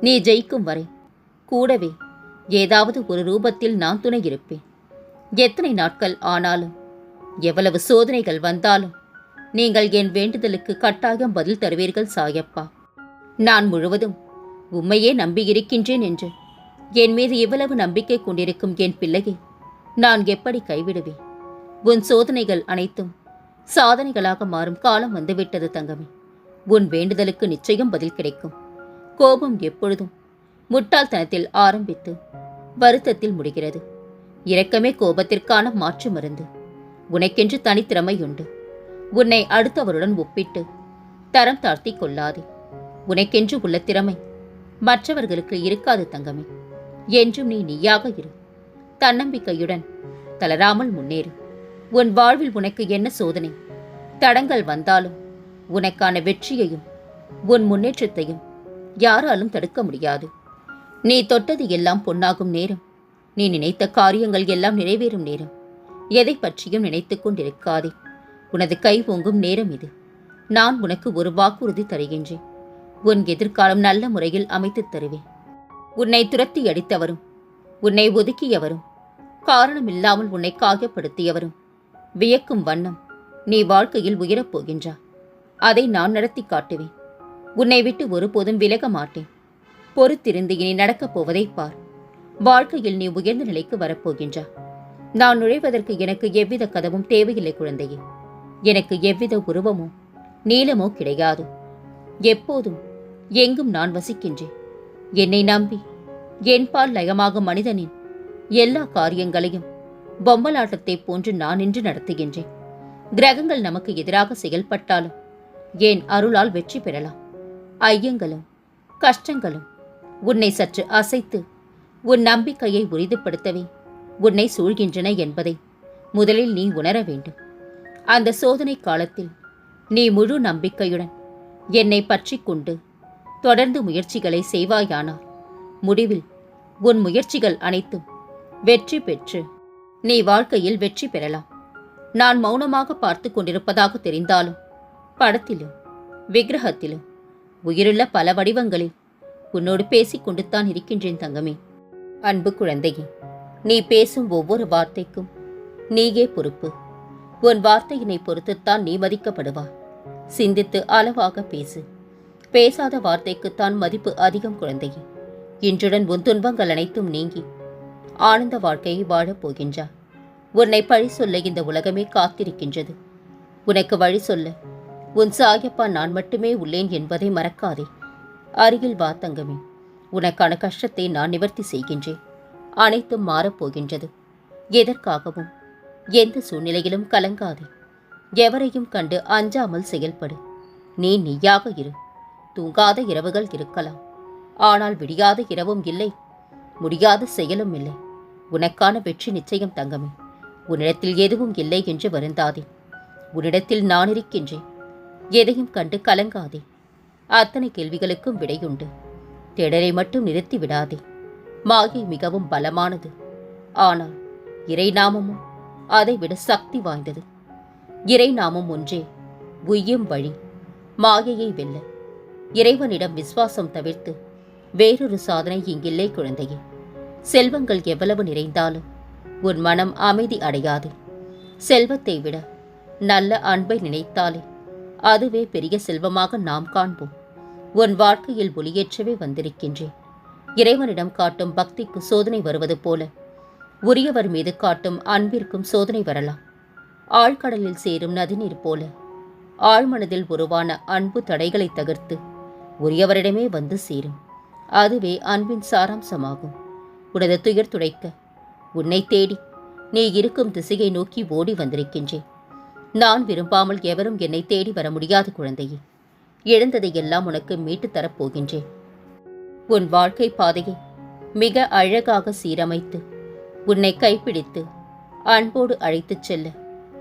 நீ ஜெயிக்கும் வரை கூடவே ஏதாவது ஒரு ரூபத்தில் நான் துணை இருப்பேன். எத்தனை நாட்கள் ஆனாலும் எவ்வளவு சோதனைகள் வந்தாலும் நீங்கள் என் வேண்டுதலுக்கு கட்டாயம் பதில் தருவீர்கள் சாயப்பா. நான் முழுவதும் உம்மையே நம்பியிருக்கின்றேன் என்று என் மீது இவ்வளவு நம்பிக்கை கொண்டிருக்கும் என் பிள்ளையை நான் எப்படி கைவிடுவேன்? உன் சோதனைகள் அனைத்தும் சாதனைகளாக மாறும் காலம் வந்துவிட்டது தங்கமே. உன் வேண்டுதலுக்கு நிச்சயம் பதில் கிடைக்கும். கோபம் எப்பொழுதும் முட்டாள்தனத்தில் ஆரம்பித்து வருத்தத்தில் முடிகிறது. இரக்கமே கோபத்திற்கான மாற்று மருந்து. உனக்கென்று தனித்திறமை உண்டு உன்னை அடுத்தவருடன் ஒப்பிட்டு தரம் தாழ்த்தி கொள்ளாதே. உனக்கென்று உள்ள திறமை மற்றவர்களுக்கு இருக்காது தங்கமே. என்றும் நீ நீயாக இரு. தன்னம்பிக்கையுடன் தளராமல் முன்னேறு. உன் வாழ்வில் உனக்கு என்ன சோதனை? தடங்கள் வந்தாலும் உனக்கான வெற்றியையும் உன் முன்னேற்றத்தையும் யாராலும் தடுக்க முடியாது. நீ தொட்டது எல்லாம் பொன்னாகும் நேரம். நீ நினைத்த காரியங்கள் எல்லாம் நிறைவேறும் நேரம். எதை பற்றியும் நினைத்து கொண்டிருக்காதே. உனது கை ஓங்கும் நேரம் இது. நான் உனக்கு ஒரு வாக்குறுதி தருகின்றேன். உன் எதிர்காலம் நல்ல முறையில் அமைத்துத் தருவேன். உன்னை துரத்தி அடித்தவரும் உன்னை ஒதுக்கியவரும் காரணமில்லாமல் உன்னை காயப்படுத்தியவரும் வியக்கும் வண்ணம் நீ வாழ்க்கையில் உயரப் போகின்றா. அதை நான் நடத்தி காட்டுவேன். உன்னை விட்டு ஒருபோதும் விலக மாட்டேன். பொறுத்திருந்து இனி நடக்கப் போவதை பார். வாழ்க்கையில் நீ உயர்ந்த நிலைக்கு வரப்போகின்றா. நான் நுழைவதற்கு எனக்கு எவ்வித கதவும் தேவையில்லை குழந்தையே. எனக்கு எவ்வித உருவமோ நீளமோ கிடையாது. எப்போதும் எங்கும் நான் வசிக்கின்றேன். என்னை நம்பி என்பால் லயமாகும் மனிதனின் எல்லா காரியங்களையும் பொம்மலாட்டத்தைப் போன்று நான் நின்று நடத்துகின்றேன். கிரகங்கள் நமக்கு எதிராக செயல்பட்டாலும் ஏன் அருளால் வெற்றி பெறலாம். ஐயங்களும் கஷ்டங்களும் உன்னை சற்று அசைத்து உன் நம்பிக்கையை உறுதிப்படுத்தவே உன்னை சூழ்கின்றன என்பதை முதலில் நீ உணர வேண்டும். அந்த சோதனை காலத்தில் நீ முழு நம்பிக்கையுடன் என்னை பற்றி கொண்டு தொடர்ந்து முயற்சிகளை செய்வாயானால் முடிவில் உன் முயற்சிகள் அனைத்தும் வெற்றி பெற்று நீ வாழ்க்கையில் வெற்றி பெறலாம். நான் மௌனமாக பார்த்து கொண்டிருப்பதாக தெரிந்தாலும் படத்திலும் விக்கிரகத்திலும் உயிருள்ள பல வடிவங்களில் உன்னோடு பேசிக் கொண்டுத்தான் இருக்கின்றேன் தங்கமே. அன்பு குழந்தையே நீ பேசும் ஒவ்வொரு வார்த்தைக்கும் நீயே பொறுப்பு. உன் வார்த்தையினை பொறுத்துத்தான் நீ மதிக்கப்படுவாய் சிந்தித்து அளவாக பேசு. பேசாத வார்த்தைக்குத்தான் மதிப்பு அதிகம் குழந்தையே. இன்றுடன் உன் துன்பங்கள் அனைத்தும் நீங்கி ஆனந்த வாழ்க்கையை வாழப் போகின்றாய் உன்னை பழி சொல்ல இந்த உலகமே காத்திருக்கின்றது. உனக்கு வழி சொல்ல உன் சாயப்பா நான் மட்டுமே உள்ளேன் என்பதை மறக்காதே. அருகில் வா தங்கமே. உனக்கான கஷ்டத்தை நான் நிவர்த்தி செய்கின்றேன். அனைத்தும் மாறப்போகின்றது. எதற்காகவும்? எந்த சூழ்நிலையிலும் கலங்காதே. எவரையும் கண்டு அஞ்சாமல் செயல்படு. நீ நீயாக இரு. தூங்காத இரவுகள் இருக்கலாம். ஆனால் விடியாத இரவும் இல்லை. முடியாத செயலும் இல்லை. உனக்கான வெற்றி நிச்சயம் தங்கமே. உன்னிடத்தில் எதுவும் இல்லை என்று வருந்தாதே. உன்னிடத்தில் நான் இருக்கின்றேன். எதையும் கண்டு கலங்காதே. அத்தனை கேள்விகளுக்கும் விடையுண்டு. திடரை மட்டும் நிறுத்தி விடாதே. மாயை மிகவும் பலமானது. ஆனால் இறைநாமமும் அதைவிட சக்தி வாய்ந்தது. இறைநாமம் ஒன்றே உய்யும் வழி மாயையை வெல்ல. இறைவனிடம் விசுவாசம் தவிர்த்து வேறொரு சாதனை இங்கில்லை குழந்தையே. செல்வங்கள் எவ்வளவு நிறைந்தாலும் உன் மனம் அமைதி அடையாது. செல்வத்தை விட நல்ல அன்பை நினைத்தாலே அதுவே பெரிய செல்வமாக நாம் காண்போம். உன் வாழ்க்கையில் ஒளியேற்றவே வந்திருக்கின்றேன். இறைவனிடம் காட்டும் பக்திக்கு சோதனை வருவது போல உரியவர் மீது காட்டும் அன்பிற்கும் சோதனை வரலாம். ஆழ்கடலில் சேரும் நதிநீர் போல ஆழ்மனதில் உருவான அன்பு தடைகளை தகர்த்து உரியவரிடமே வந்து சேரும். அதுவே அன்பின் சாராம்சமாகும். உனது துயர் துடைக்க உன்னை தேடி நீ இருக்கும் திசையை நோக்கி ஓடி வந்திருக்கின்றேன். நான் விரும்பாமல் எவரும் என்னை தேடி வர முடியாது குழந்தையே. இழந்ததையெல்லாம் உனக்கு மீட்டுத் தரப்போகின்றேன் உன் வாழ்க்கை பாதையை மிக அழகாக சீரமைத்து உன்னை கைப்பிடித்து அன்போடு அழைத்துச் செல்ல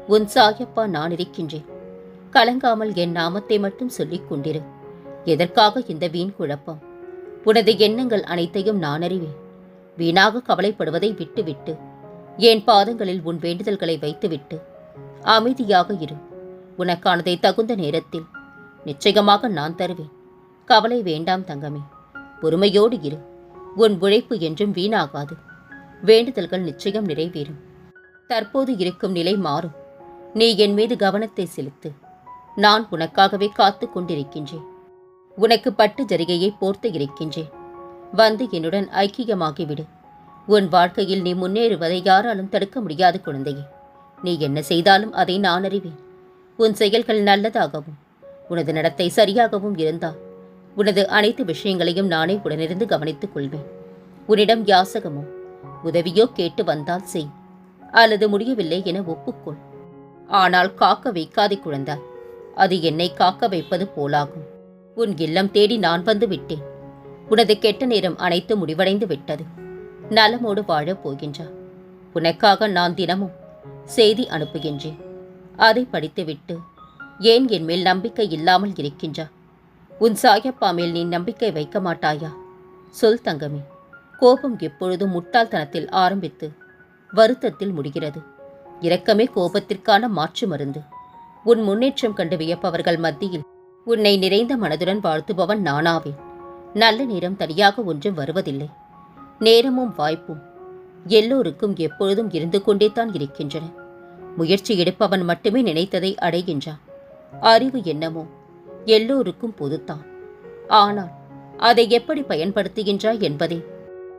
உன் சாயப்பா நான் இருக்கின்றேன். கலங்காமல் என் நாமத்தை மட்டும் சொல்லிக் கொண்டிரு. எதற்காக இந்த வீண் குழப்பம்? உனது எண்ணங்கள் அனைத்தையும் நான் அறிவேன். வீணாக கவலைப்படுவதை விட்டுவிட்டு என் பாதங்களில் உன் வேண்டுதல்களை வைத்துவிட்டு அமைதியாக இரு. உனக்கானதை தகுந்த நேரத்தில் நிச்சயமாக நான் தருவேன். கவலை வேண்டாம் தங்கமே. பொறுமையோடு இரு. உன் உழைப்பு என்றும் வீணாகாது. வேண்டுதல்கள் நிச்சயம் நிறைவேறும். தற்போது இருக்கும் நிலை மாறும். நீ என் மீது கவனத்தை செலுத்து. நான் உனக்காகவே காத்து கொண்டிருக்கின்றேன். உனக்கு பட்டு ஜரிகையை போர்த்து இருக்கின்றேன். வந்து என்னுடன் ஐக்கியமாகிவிடு. உன் வாழ்க்கையில் நீ முன்னேறுவதை யாராலும் தடுக்க முடியாது குழந்தையே. நீ என்ன செய்தாலும் அதை நான் அறிவேன். உன் செயல்கள் நல்லதாகவும் உனது நடத்தை சரியாகவும் இருந்தால் உனது அனைத்து விஷயங்களையும் நானே உடனிருந்து கவனித்துக் கொள்வேன். உன்னிடம் யாசகமோ உதவியோ கேட்டு வந்தால் செய் அல்லது முடியவில்லை என ஒப்புக்கொள். ஆனால் காக்க வைக்காதே குழந்தாய் அது என்னை காக்க வைப்பது போலாகும். உன் இல்லம் தேடி நான் வந்து விட்டேன். உனது கெட்ட நேரம் அனைத்து முடிவடைந்து விட்டது. நலமோடு வாழப் போகின்றார் உனக்காக நான் தினமும் செய்தி அனுப்புகின்றேன். அதை படித்துவிட்டு ஏன் என் மேல் நம்பிக்கை இல்லாமல் இருக்கின்றா? உன் சாயப்பா மேல் நீ நம்பிக்கை வைக்க மாட்டாயா? சொல் தங்கமே. கோபம் எப்பொழுதும் முட்டாள்தனத்தில் ஆரம்பித்து வருத்தத்தில் முடிகிறது. இரக்கமே கோபத்திற்கான மாற்று மருந்து. உன் முன்னேற்றம் கண்டு வியப்பவர்கள் மத்தியில் உன்னை நிறைந்த மனதுடன் வாழ்த்துபவன் நானாவேன். நல்ல நேரம் தனியாக ஒன்றும் வருவதில்லை. நேரமும் வாய்ப்பும் எல்லோருக்கும் எப்பொழுதும் இருந்து கொண்டே தான் இருக்கின்றன. முயற்சி எடுப்பவன் மட்டுமே நினைத்ததை அடைகின்றான். அறிவு என்னமோ? எல்லோருக்கும் பொதுத்தான். ஆனால் அதை எப்படி பயன்படுத்துகின்றாய் என்பதே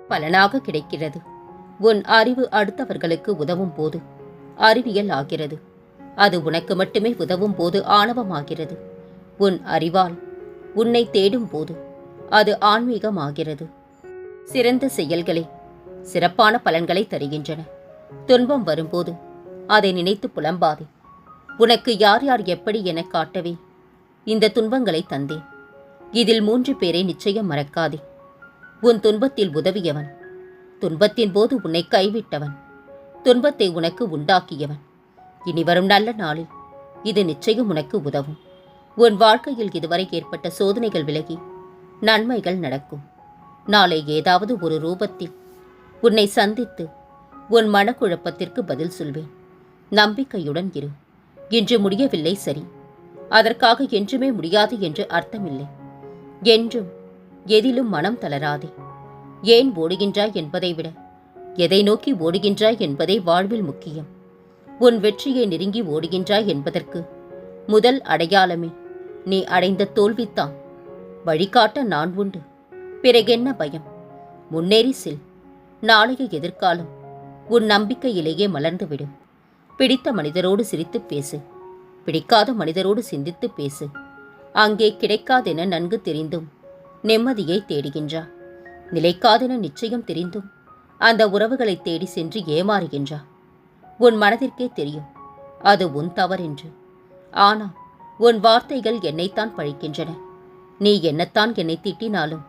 பலனாக கிடைக்கிறது. உன் அறிவு அடுத்தவர்களுக்கு உதவும் போது அறிவியல் ஆகிறது. அது உனக்கு மட்டுமே உதவும் போது ஆணவமாகிறது. உன் அறிவால் உன்னை தேடும் போது அது ஆன்மீகமாகிறது சிறந்த செயல்களே சிறப்பான பலன்களை தருகின்றன. துன்பம் வரும்போது அதை நினைத்து புலம்பாதே. உனக்கு யார் யார் எப்படி என காட்டவே இந்த துன்பங்களை தந்தேன். இதில் மூன்று பேரை நிச்சயம் மறக்காதே. உன் துன்பத்தில் உதவியவன். துன்பத்தின் போது உன்னை கைவிட்டவன். துன்பத்தை உனக்கு உண்டாக்கியவன். இனி வரும் நல்ல நாளில் இது நிச்சயம் உனக்கு உதவும். உன் வாழ்க்கையில் இதுவரை ஏற்பட்ட சோதனைகள் விலகி நன்மைகள் நடக்கும். நாளை ஏதாவது ஒரு ரூபத்தில் உன்னை சந்தித்து உன் மனக்குழப்பத்திற்கு பதில் சொல்வேன். நம்பிக்கையுடன் இரு. இன்று முடியவில்லை சரி. அதற்காக என்றுமே முடியாது என்று அர்த்தமில்லை. என்றும் எதிலும் மனம் தளராதே. ஏன் ஓடுகின்றாய் என்பதை விட எதை நோக்கி ஓடுகின்றாய் என்பதே வாழ்வில் முக்கியம். உன் வெற்றியை நெருங்கி ஓடுகின்றாய் என்பதற்கு முதல் அடையாளமே நீ அடைந்த தோல்வித்தான். வழிகாட்ட நான் உண்டு. பிறகென்ன பயம்? முன்னேறி செல். நாளைய எதிர்காலம் உன் நம்பிக்கையிலேயே மலர்ந்துவிடும். பிடித்த மனிதரோடு சிரித்துப் பேசு. பிடிக்காத மனிதரோடு சிந்தித்துப் பேசு. அங்கே கிடைக்காதென நன்கு தெரிந்தும் நிம்மதியை தேடுகின்றா. நிலைக்காதென நிச்சயம் தெரிந்தும் அந்த உறவுகளை தேடி சென்று ஏமாறுகின்றா. உன் மனதிற்கே தெரியும் அது உன் தவறென்று. ஆனால் உன் வார்த்தைகள் என்னைத்தான் பழிக்கின்றன. நீ என்னத்தான் என்னை திட்டினாலும்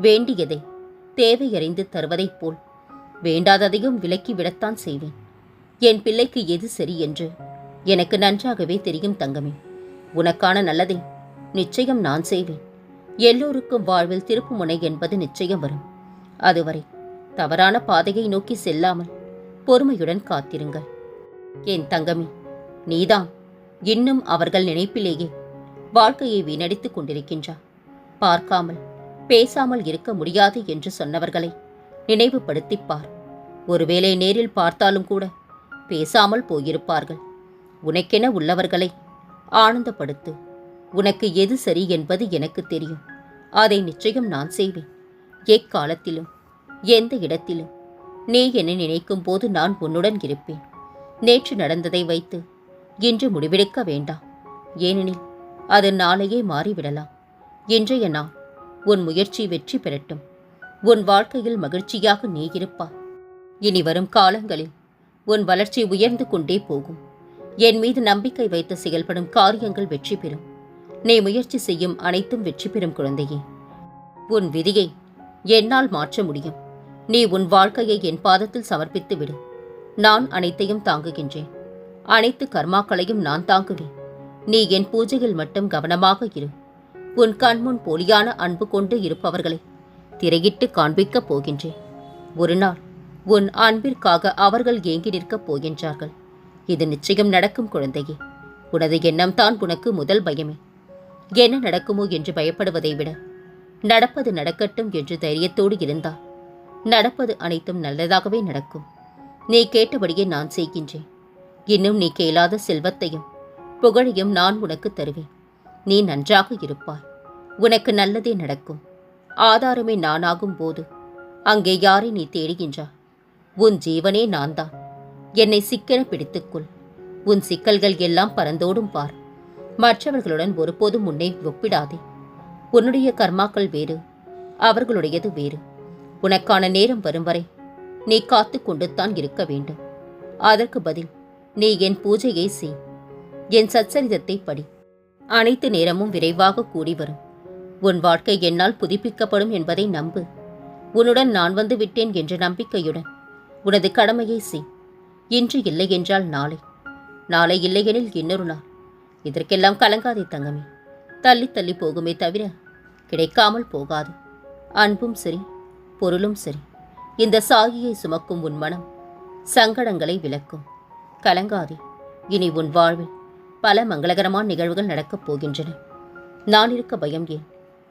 வேண்டியதை தேவையறிந்து தருவதைப் போல். வேண்டாததையும் விலக்கி விடத்தான் செய்வேன். என் பிள்ளைக்கு எது சரி என்று. எனக்கு நன்றாகவே தெரியும் தங்கமே. உனக்கான நல்லதை நிச்சயம் நான் செய்வேன். எல்லோருக்கும் வாழ்வில் திருப்புமுனை என்பது நிச்சயம் வரும். அதுவரை தவறான பாதையை நோக்கி செல்லாமல் பொறுமையுடன் காத்திருங்கள். என் தங்கமே நீதான் இன்னும் அவர்கள் நினைப்பிலேயே வாழ்க்கையை வீணடித்துக் கொண்டிருக்கின்றார் பார்க்காமல் பேசாமல் இருக்க முடியாது என்று சொன்னவர்களை நினைவுபடுத்திப் பார். ஒருவேளை நேரில் பார்த்தாலும் கூட பேசாமல் போயிருப்பார்கள். உனக்கென உள்ளவர்களை ஆனந்தப்படுத்து. உனக்கு எது சரி என்பது எனக்கு தெரியும். அதை நிச்சயம் நான் செய்வேன். எக்காலத்திலும் எந்த இடத்திலும். நீ என்னை நினைக்கும் போது நான் உன்னுடன் இருப்பேன். நேற்று நடந்ததை வைத்து இன்று முடிவெடுக்க வேண்டாம். ஏனெனில் அது நாளையே மாறிவிடலாம். இன்றைய நாள் உன் முயற்சி வெற்றி பெறட்டும். உன் வாழ்க்கையில் மகிழ்ச்சியாக நீ இருப்பாய் இனி வரும் காலங்களில் உன் வளர்ச்சி உயர்ந்து கொண்டே போகும். என் மீது நம்பிக்கை வைத்து செயல்படும் காரியங்கள் வெற்றி பெறும். நீ முயற்சி செய்யும் அனைத்தும் வெற்றி பெறும் குழந்தையே. உன் விதியை என்னால் மாற்ற முடியும். நீ உன் வாழ்க்கையை என் பாதத்தில் சமர்ப்பித்து விடு. நான் அனைத்தையும் தாங்குகின்றேன். அனைத்து கர்மாக்களையும் நான் தாங்குவேன். நீ என் பூஜையில் மட்டும் கவனமாக இரு. உன் கண்முன் போலியான அன்பு கொண்டு இருப்பவர்களை திரையிட்டு காண்பிக்கப் போகின்றேன். ஒரு நாள் உன் அன்பிற்காக அவர்கள் ஏங்கி நிற்கப் போகின்றார்கள். இது நிச்சயம் நடக்கும் குழந்தையே. உனது எண்ணம் தான் உனக்கு முதல் பயமே. என்ன நடக்குமோ என்று பயப்படுவதை விட நடப்பது நடக்கட்டும் என்று தைரியத்தோடு இருந்தால் நடப்பது அனைத்தும் நல்லதாகவே நடக்கும். நீ கேட்டபடியே நான் செய்கின்றேன். இன்னும் நீ கேளாத செல்வத்தையும் புகழையும் நான் உனக்கு தருவேன். நீ நன்றாக இருப்பாய். உனக்கு நல்லதே நடக்கும். ஆதாரமே நானாகும் போது அங்கே யாரை நீ தேடுகின்றாய் உன் ஜீவனே நான்தான் என்னை சிக்கென பிடித்துக்கொள். உன் சிக்கல்கள் எல்லாம் பறந்தோடும் பார். மற்றவர்களுடன் ஒருபோதும் உன்னை ஒப்பிடாதே. உன்னுடைய கர்மாக்கள் வேறு அவர்களுடையது வேறு. உனக்கான நேரம் வரும் வரை நீ காத்து கொண்டுத்தான் இருக்க வேண்டும். அதற்கு பதில் நீ என் பூஜையை செய். என் சச்சரிதத்தை படி. அனைத்து நேரமும் விரைவாக கூடி வரும். உன் வாழ்க்கை என்னால் புதுப்பிக்கப்படும் என்பதை நம்பு. உன்னுடன் நான் வந்து விட்டேன் என்ற நம்பிக்கையுடன் உனது கடமையை செய். இன்று இல்லை என்றால் நாளை. நாளை இல்லையெனில் இன்னொரு நாள். இதற்கெல்லாம் கலங்காதே தங்கமே. தள்ளி தள்ளி போகுமே தவிர கிடைக்காமல் போகாது. அன்பும் சரி பொருளும் சரி. இந்த சாகியை சுமக்கும் உன் மனம் சங்கடங்களை விளக்கும். கலங்காதே. இனி உன் வாழ்வில் பல மங்களகரமான நிகழ்வுகள் நடக்கப் போகின்றன. நான் இருக்க பயம் ஏன்?